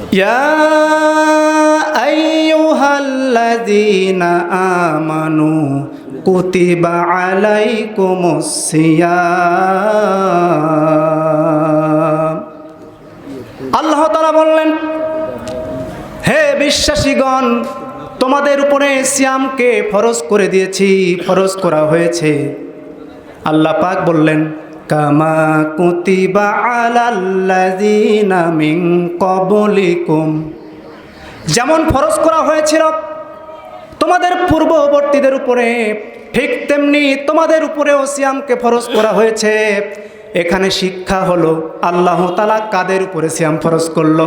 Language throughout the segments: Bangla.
يا أيها الذين آمنوا كتب عليكم الصيام আল্লাহ তালা বললেন হে বিশ্বাসীগণ তোমাদের উপরে সিয়ামকে ফরজ করে দিয়েছি ফরজ করা হয়েছে আল্লাহ পাক বললেন কামা কুতিবা আলাল্লাযীনা ক্বাবলিকুম। যেমন ফরজ করা হয়েছিল তোমাদের পূর্ববর্তীদের উপরে, ঠিক তেমনি তোমাদের উপরেও সিয়ামকে ফরজ করা হয়েছে। এখানে শিক্ষা হলো, আল্লাহ তালা কাদের উপরে সিয়াম ফরজ করল?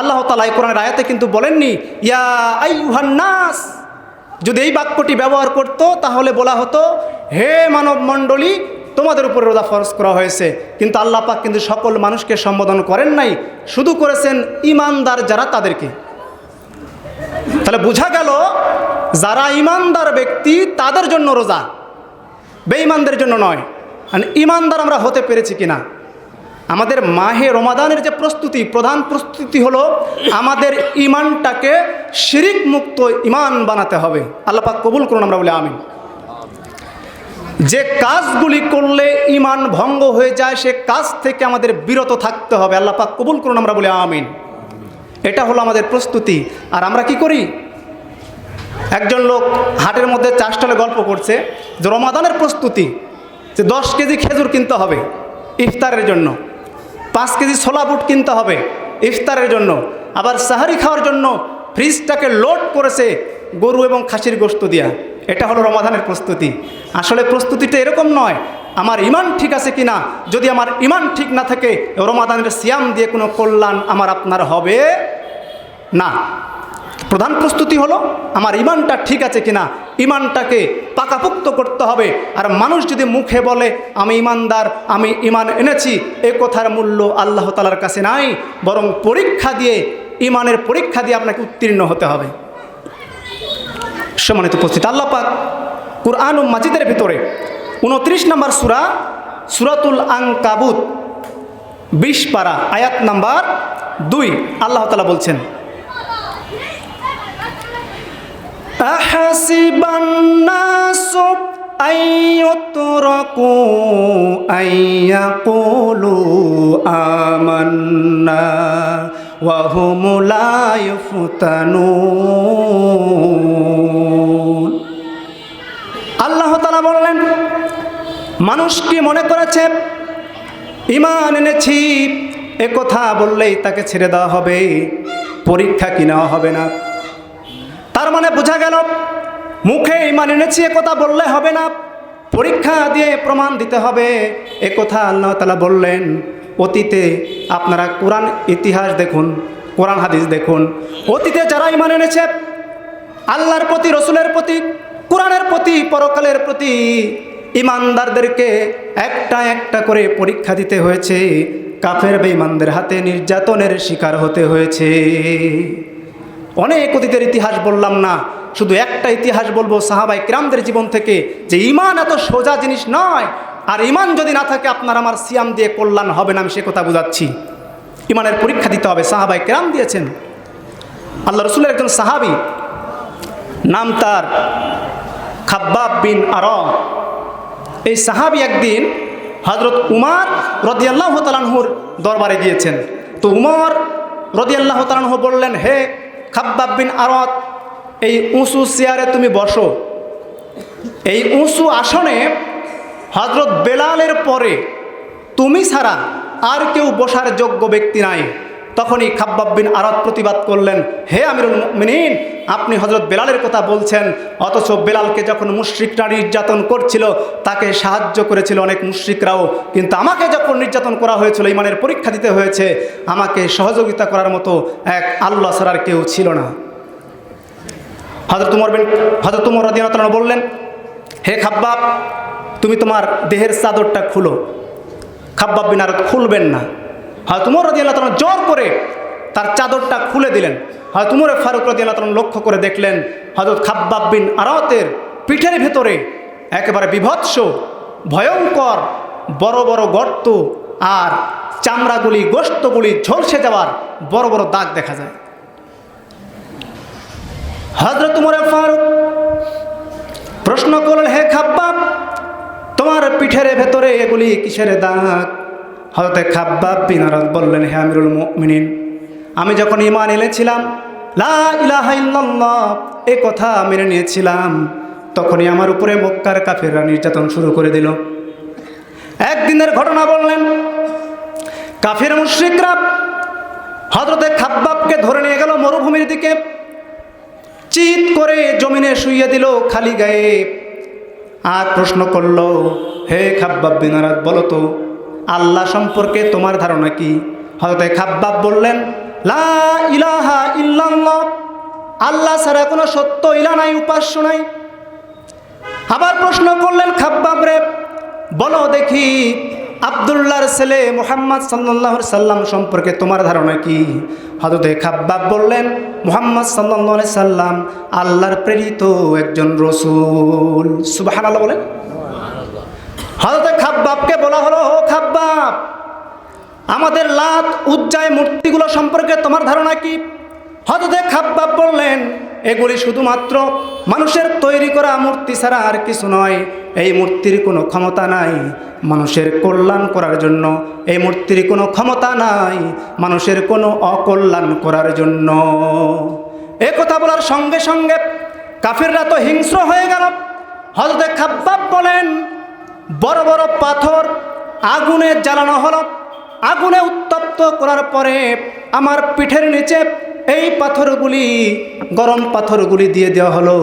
আল্লাহ তালা এই কোরআনের আয়াতে কিন্তু বলেননি, ইয়া আইয়ুহান নাস, যদি এই বাক্যটি ব্যবহার করত তাহলে বলা হতো, হে মানব মণ্ডলী তোমাদের উপরে রোজা ফরজ করা হয়েছে, কিন্তু আল্লাহ পাক কিন্তু সকল মানুষকে সম্বোধন করেন নাই, শুধু করেছেন ইমানদার যারা তাদেরকে। তাহলে বোঝা গেল, যারা ইমানদার ব্যক্তি তাদের জন্য রোজা, বেঈমানদের জন্য নয়। মানে ইমানদার আমরা হতে পেরেছি কিনা? আমাদের মাহে রমাদানের যে প্রস্তুতি, প্রধান প্রস্তুতি হলো আমাদের ইমানটাকে শিরিক মুক্ত ইমান বানাতে হবে। আল্লাহ পাক কবুল করুন আমরা বলে আমিন। যে কাজগুলি করলে ইমান ভঙ্গ হয়ে যায়, সে কাজ থেকে আমাদের বিরত থাকতে হবে। আল্লাহ পাক কবুল করুন আমরা বলে আমিন। এটা হলো আমাদের প্রস্তুতি। আর আমরা কি করি? একজন লোক হাটের মধ্যে চাষটালে গল্প করছে যে রমাদানের প্রস্তুতি, যে দশ কেজি খেজুর কিনতে হবে ইফতারের জন্য, পাঁচ কেজি ছোলা বুট কিনতে হবে ইফতারের জন্য, আবার সাহারি খাওয়ার জন্য ফ্রিজটাকে লোড করেছে গরু এবং খাসির গোস্ত দিয়া। এটা হলো রমাদানের প্রস্তুতি। আসলে প্রস্তুতিটা এরকম নয়, আমার ইমান ঠিক আছে কি না যদি আমার ইমান ঠিক না থাকে, রমাদানের সিয়াম দিয়ে কোনো কল্যাণ আমার আপনার হবে না। প্রধান প্রস্তুতি হলো, আমার ইমানটা ঠিক আছে কিনা? ইমানটাকে পাকাপুক্ত করতে হবে। আর মানুষ যদি মুখে বলে, আমি ইমানদার আমি ইমান এনেছি এ কথার মূল্য আল্লাহ তালার কাছে নাই, বরং পরীক্ষা দিয়ে ইমানের পরীক্ষা দিয়ে আপনাকে উত্তীর্ণ হতে হবে। সম্মানিত উপস্থিত আল্লাহ পাক কুরআন ও মাজিদের ভিতরে উনত্রিশ নম্বর সুরা সুরাতুল আং কাবুত বিশ পারা আয়াত নাম্বার দুই আল্লাহ তালা বলছেন أحسب الناس أن يتركوا أن يقولوا آمنا وهم لا يفتنون মানুষ কি মনে করেছে, ইমান এনেছি, এ কথা বললেই তাকে ছেড়ে দেওয়া হবে, পরীক্ষা কি নেওয়া হবে না। তার মানে বোঝা গেল, মুখে ইমান এনেছি, এ কথা বললে হবে না, পরীক্ষা দিয়ে প্রমাণ দিতে হবে। এ কথা আল্লাহ তালা বললেন, অতীতে আপনারা কোরআন ইতিহাস দেখুন, কোরআন হাদিস দেখুন। অতীতে যারা ইমান এনেছে, আল্লাহর প্রতি, রসুলের প্রতি, কোরআনের প্রতি, পরকালের প্রতি ইমানদারদেরকে একটা একটা করে পরীক্ষা দিতে হয়েছে। কাফের বেঈমানদের হাতে নির্যাতনের শিকার হতে হয়েছে। অনেক অতীতের ইতিহাস বললাম না, শুধু একটা ইতিহাস বলব সাহাবাই ক্রামদের জীবন থেকে যে ইমান এত সোজা জিনিস নয়, আর ইমান যদি না থাকে আপনার আমার সিয়াম দিয়ে কল্যাণ হবে না, আমি সে কথা বুঝাচ্ছি। ইমানের পরীক্ষা দিতে হবে সাহাবাই ক্রাম দিয়েছেন। আল্লাহ রসুলের একজন সাহাবি, নাম তার খাব্বাব বিন আর এই সাহাবি একদিন হজরত উমার রদিয়াল্লাহ তালানহুর দরবারে গিয়েছেন। তো উমর রদিয়াল্লাহ তালানহু বললেন, হে খাব্বাব বিন আরত, এই উঁচু চেয়ারে তুমি বসো। এই উঁচু আসনে হজরত বেলালের পরে তুমি ছাড়া আর কেউ বসার যোগ্য ব্যক্তি নাই। তখনই খাব্বাব বিন আরত প্রতিবাদ করলেন, হে আমিরুল মিনীন আপনি হজরত বেলালের কথা বলছেন, অথচ বেলালকে যখন মুশ্রিকরা নির্যাতন করছিল, তাকে সাহায্য করেছিল অনেক মুশ্রিকরাও, কিন্তু আমাকে যখন নির্যাতন করা হয়েছিল, ইমানের পরীক্ষা দিতে হয়েছে, আমাকে সহযোগিতা করার মতো এক আল্লাহ ছাড়ার কেউ ছিল না। হজরত উমর বিন হজরত উমর রাদিয়াল্লাহু বললেন, হে খাব্বাব, তুমি তোমার দেহের চাদরটা খুলো, খাব্বাব বিন আরত খুলবেন না। হয়তো উমর রাদিয়াল্লাহু তাআলা জোর করে তার চাদরটা খুলে দিলেন। হয়তো উমরে ফারুক রাদিয়াল্লাহু তাআলা লক্ষ্য করে দেখলেন হজরত খাব্বাব বিন আরতের পিঠের ভেতরে একেবারে বিভৎস, ভয়ঙ্কর, বড় বড় গর্ত আর চামড়াগুলি গোস্তগুলি ঝলসে যাওয়ার বড় বড় দাগ দেখা যায়। হজরত উমর ফারুক প্রশ্ন করলেন, হে খাব্বাব, তোমার পিঠের ভেতরে এগুলি কিসের দাগ? হয়তো খাব্বাব বিনারদ বললেন, হে আমিরুল মুমিনিন, আমি যখন ইমান এনেছিলাম, লা এ কথা মেনে নিয়েছিলাম, তখনই আমার উপরে মক্কার কাফেররা নির্যাতন শুরু করে দিল। একদিনের ঘটনা বললেন, কাফের মুশ্রিকরা হজরতে খাব্বাবকে ধরে নিয়ে গেল মরুভূমির দিকে, চিৎ করে জমিনে শুইয়ে দিল খালি গায়ে। আর প্রশ্ন করল, হে খাব্বাব বিনারাত বলো তো আল্লাহ সম্পর্কে তোমার ধারণা কি? হয়তো খাব্বাব বললেন, লা ইলাহা ইল্লাল্লাহ। আল্লাহ ছাড়া কোনো সত্য ইলা নাই, উপাস্য নাই। আবার প্রশ্ন করলেন খাব্বাব রে, বলো দেখি আবদুল্লাহর ছেলে মোহাম্মদ সাল্লাহ সাল্লাম সম্পর্কে তোমার ধারণা কি? হজরতে খাব্বাব বললেন, মোহাম্মদ সাল্লাহ সাল্লাম আল্লাহর প্রেরিত একজন রসুল। সুবাহ বলেন। হজরতে খাব্বাবকে বলা হলো, ও খাব্বাব, আমাদের লাত, উজ্জায় মূর্তিগুলো সম্পর্কে তোমার ধারণা কি? হজরতে খাব্বাব বললেন, এগুলি শুধুমাত্র মানুষের তৈরি করা মূর্তি ছাড়া আর কিছু নয়। এই মূর্তির কোনো ক্ষমতা নাই। মানুষের কল্যাণ করার জন্য এই মূর্তির কোনো ক্ষমতা নাই। মানুষের কোনো অকল্যাণ করার জন্য। এ কথা বলার সঙ্গে সঙ্গে কাফিররা তো হিংস্র হয়ে গেল। হজরতে খাব্বাব বলেন বড় বড় পাথর আগুনে জ্বালানো হলো। আগুনে উত্তপ্ত করার পরে আমার পিঠের নিচে এই পাথরগুলি, গরম পাথরগুলি দিয়ে দেওয়া হলো।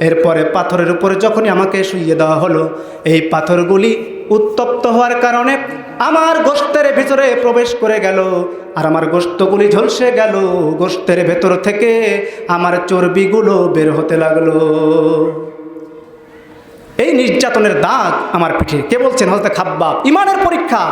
এরপরে পাথরের উপরে যখনই আমাকে শুইয়ে দেওয়া হলো, এই পাথরগুলি উত্তপ্ত হওয়ার কারণে আমার গোস্তের ভিতরে প্রবেশ করে গেল। আর আমার গোস্তগুলি ঝলসে গেল। গোস্তের ভেতর থেকে আমার চর্বিগুলো বের হতে লাগল। এই নির্যাতনের দাগ আমার পিঠে। কে বলছেন? হজরত খাব্বাব? ইমানের পরীক্ষা।